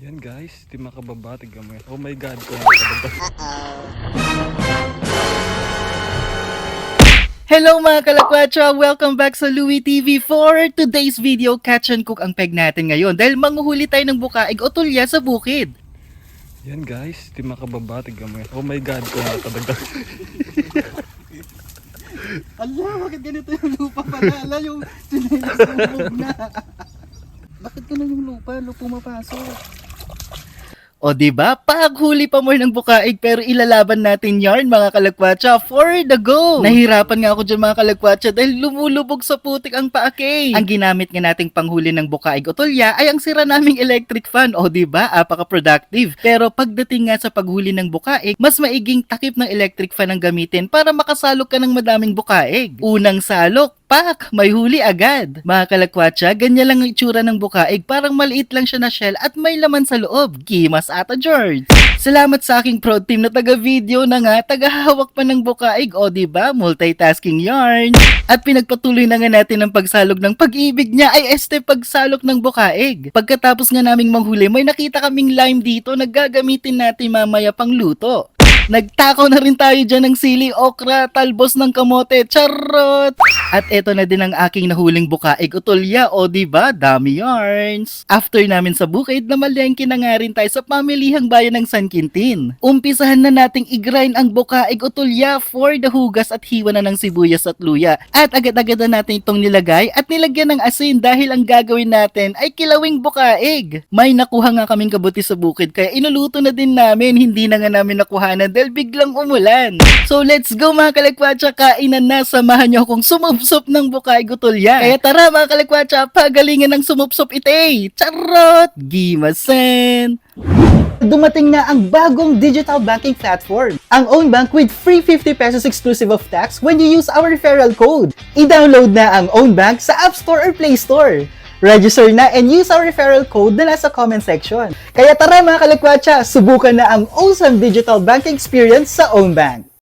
Yan guys, di makababa, tignan mo yan. Oh my god, kung makababa. Hello mga kalakwatsa! Welcome back sa Louie TV for today's video. Catch and cook ang peg natin ngayon dahil manguhuli tayo ng bukaig o tulya sa bukid. Yan guys, di makababa, tignan mo yan. Oh my god, kung makababa. Ala, bakit ganito yung lupa pala? Ala, yung sinelas lumog na. bakit ganun yung lupa? Lupa mapasok. O di ba? Paghuli pa more ng bukaig pero ilalaban natin yarn mga kalagwatsa for the go. Nahirapan nga ako dyan mga kalagwatsa dahil lumulubog sa putik ang paakay. Ang ginamit nga nating panghuli ng bukaig o tulya ay ang sira naming electric fan. O di ba? Apaka-productive. Pero pagdating nga sa paghuli ng bukaig, mas maiging takip ng electric fan ang gamitin para makasalok ka ng madaming bukaig. Unang salok, pak, may huli agad. Mga kalakwatsa, ganyan lang ang itsura ng bukaig. Parang maliit lang siya na shell at may laman sa loob. Gimas ata George. Salamat sa aking pro team na taga-video na nga, taga-hawak pa ng bukaig. O ba multitasking yarn. At pinagpatuloy na nga natin ang pagsalog ng pag-ibig niya ay este pagsalok ng bukaig. Pagkatapos nga naming manghuli, may nakita kaming lime dito na gagamitin natin mamaya pang luto. Nagtakaw na rin tayo dyan ng sili, okra, talbos ng kamote, charot! At eto na din ang aking nahuling bukaig utolya, o di ba Dami yarns! After namin sa bukid, namalengke na nga rin tayo sa pamilihang bayan ng San Quintin. Umpisahan na nating i-grind ang bukaig utolya for the hugas at hiwa na ng sibuyas at luya. At agad-agad na natin itong nilagay at nilagyan ng asin dahil ang gagawin natin ay kilawing bukaig. May nakuha nga kaming kabuti sa bukid kaya inuluto na din namin, hindi na nga namin nakuhanan dahil biglang umulan. So let's go mga kalakwatsa, kainan na, samahan niyo akong sumupsop ng bukay gutulya. Kaya tara mga kalakwatsa, pagalingan ng sumupsop ite. Charot! Gimasen! Dumating na ang bagong digital banking platform, ang Own Bank with free 50 pesos exclusive of tax when you use our referral code. I-download na ang Own Bank sa App Store or Play Store. Register na and use our referral code na nasa comment section. Kaya tara mga kalakwatsa, subukan na ang awesome digital banking experience sa Own Bank.